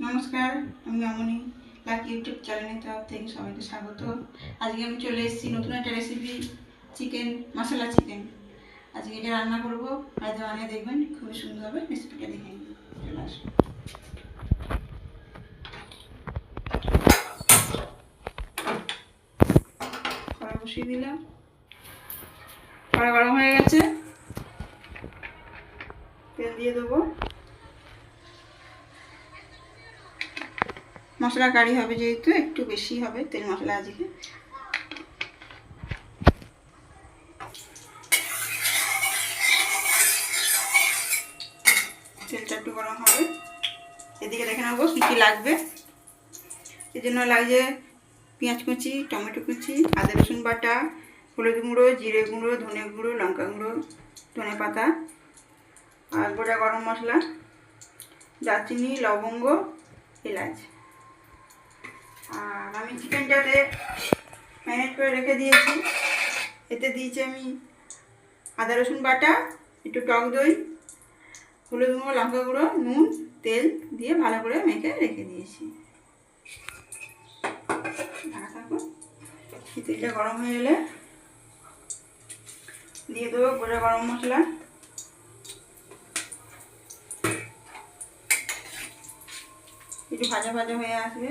নমস্কার, আমি মামনি, lucky YouTube চ্যানেলের তরফ থেকে সবাইকে স্বাগত। আজকে আমি চলে এসেছি নতুন একটা রেসিপি চিকেন মশলা চিকেন আজকে এটা রান্না করব হয়তো বানিয়ে দেখবেন, খুবই সুন্দর হবে রেসিপিটা দেখে চলে আসুন। বসিয়ে দিলাম। কড়া গরম হয়ে গেছে। তেল দিয়ে দেবো। মশলা কারি হবে যেহেতু, একটু বেশি হবে তেল মশলা আজকে। তেলটা একটু গরম হবে। এদিকে দেখে নেব কী কী লাগবে। এর জন্য লাগছে পেঁয়াজ কুচি, টমেটো কুচি, আদা রসুন বাটা, হলুদ গুঁড়ো, জিরে গুঁড়ো, ধনে গুঁড়ো, লঙ্কা গুঁড়ো, ধনে পাতা আর গোটা গরম মশলা, দারচিনি, লবঙ্গ, এলাচ। আর আমি চিকেনটাতে ম্যারিনেট করে রেখে দিয়েছি। এতে দিয়েছি আমি আদা, রসুন বাটা, একটু টক দই, হলুদ গুঁড়ো, লঙ্কা গুঁড়ো, নুন, তেল দিয়ে ভালো করে মেখে রেখে দিয়েছি। তেলটা গরম হয়ে গেলে দিয়ে দেবো গোটা গরম মশলা। একটু ভাজা ভাজা হয়ে আসবে।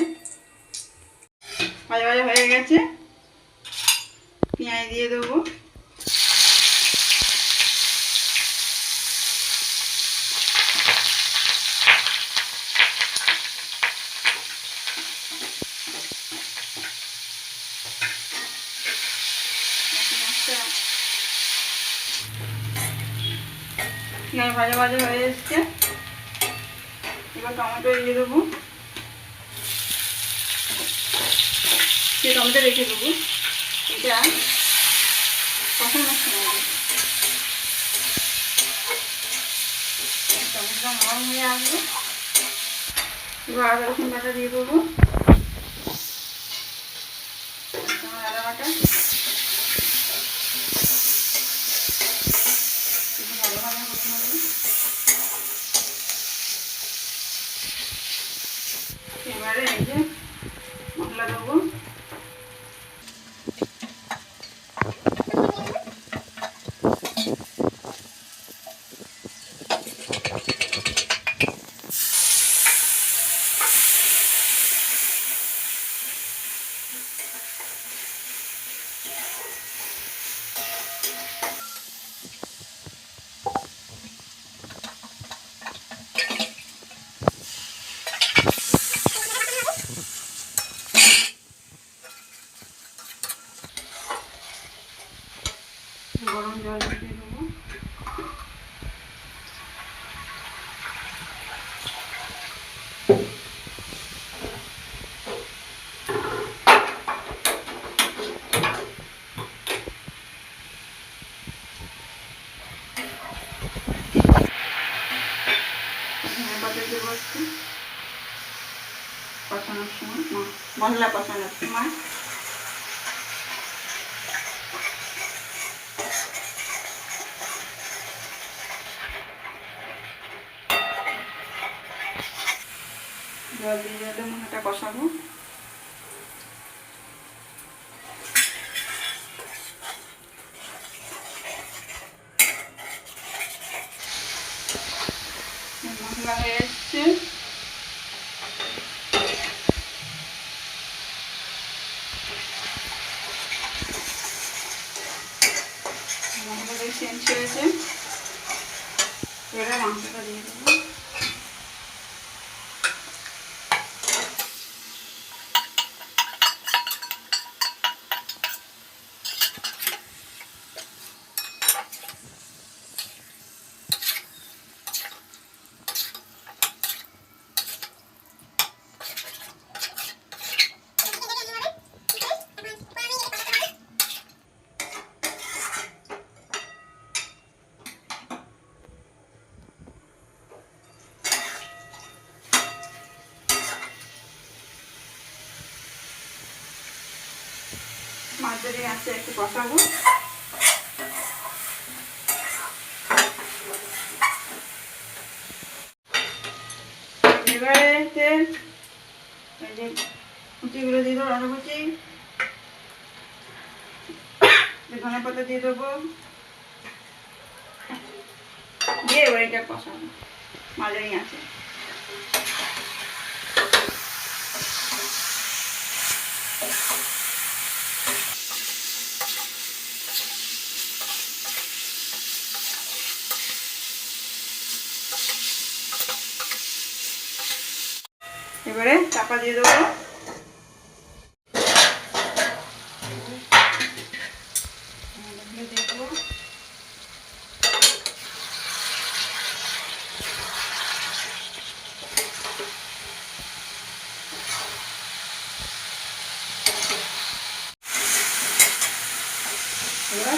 ভাজা ভাজা হয়ে গেছে। পেঁয়াজ দিয়ে দেবো। ভাজা ভাজা হয়ে এসছে। এবার টমেটো দিয়ে দেবো। সে টমেটো রেখে দেবো। এটা কষানোর সময় টমেটোটা নরম হয়ে আসবে। এবার আদা দিয়ে দেবো আমার আদা বাটা একটু ভালোভাবে করতে হবে এবারে এই যে মশলা দেবো গরম জল দিয়ে দেবো। কষানোর সময় মশলা কষানোর সময়। জল দিয়ে দিলে মশলাটা কষাবো হয়ে এসছে চেঞ্জ হয়েছে এবার মাংসটা দিয়ে দেবো। মাঝারি আছে, একটু কষাবো এবারে এই যে কুচিগুলো দিয়ে দেবো লঙ্কা কুচি। ধনে পাতা দিয়ে দেবো। দিয়ে এবার এটা কষাবো। মাঝারি আছে। এবারে চাপা দিয়ে দেবো।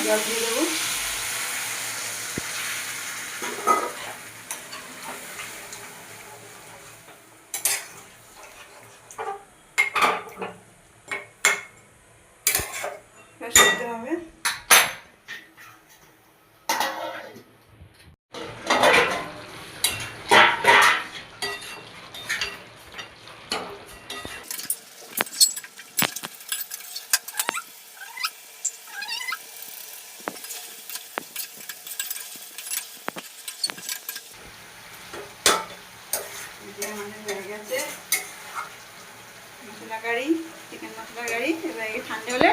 জল দিয়ে দেবো এবার সিদ্ধ হবে এই যে আমাদের চিকেন মশলা কারি এবার এই হলে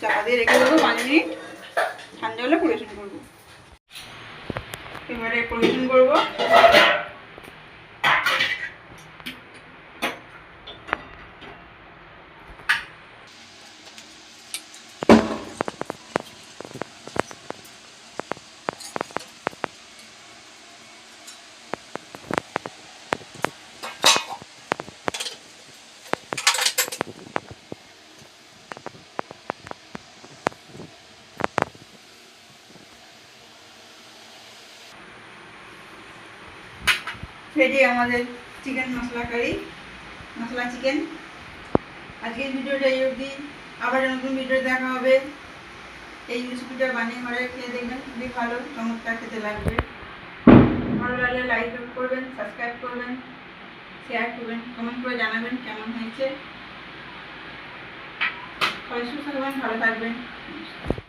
চাপা দিয়ে রেখে দেবো পাঁচ মিনিট। ঠান্ডা হলে পরিবেশন করব। এবারে পরিবেশন করব। রেডি আমাদের চিকেন মশলা কারি মশলা চিকেন আজকের ভিডিওটা এই অবধি। আবার নতুন ভিডিও দেখা হবে। এই রেসিপিটা বানিয়ে ঘরে খেয়ে দেখবেন। খুবই ভালো, চমৎকার, খেতে লাগবে। ভালো লাগলে লাইক করবেন সাবস্ক্রাইব করবেন শেয়ার করবেন কমেন্ট করে জানাবেন কেমন হয়েছে। সবাই সুস্থ থাকবেন, ভালো থাকবেন।